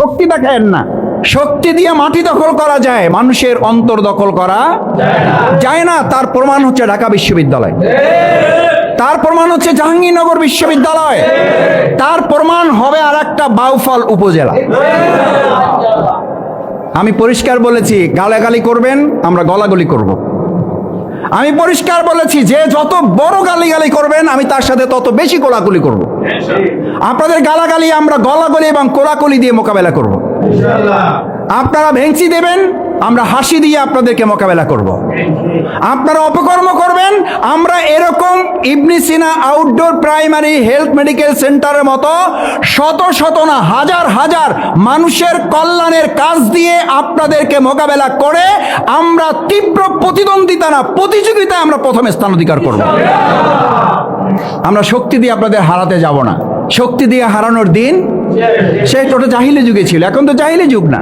শক্তি দেখেন না। শক্তি দিয়ে মাটি দখল করা যায়, মানুষের অন্তর দখল করা যায় না। তার প্রমাণ হচ্ছে ঢাকা বিশ্ববিদ্যালয়। তার প্রমাণ হচ্ছে জাহাঙ্গীরনগর বিশ্ববিদ্যালয়। তার প্রমাণ হবে আর একটা বাউফল উপজেলা। আমি পরিষ্কার বলেছি, গালাগালি করবেন, আমরা গলাগলি করব। আমি পরিষ্কার বলেছি যে যত বড় গালিগালি করবেন আমি তার সাথে তত বেশি কোলাকুলি করব। আপনাদের গালাগালি আমরা গলাগলি এবং কোলাকুলি দিয়ে মোকাবেলা করব। আপনারা ভেংচি দেবেন আমরা হাসি দিয়ে আপনাদেরকে মোকাবেলা করব। আপনারা অপকর্ম করবেন আমরা এরকম Ibn Sina outdoor primary health medical সেন্টারের মতো শত শত না, হাজার হাজার মানুষের কল্যাণের কাজ দিয়ে আপনাদেরকে মোকাবেলা করে আমরা তীব্র প্রতিদ্বন্দ্বিতা না, প্রতিযোগিতায় আমরা প্রথমে স্থান অধিকার করব। আমরা শক্তি দিয়ে আপনাদের হারাতে যাব না। শক্তি দিয়ে হারানোর দিন সে ওটা জাহিলি যুগে ছিল, এখন তো জাহিলি যুগ না।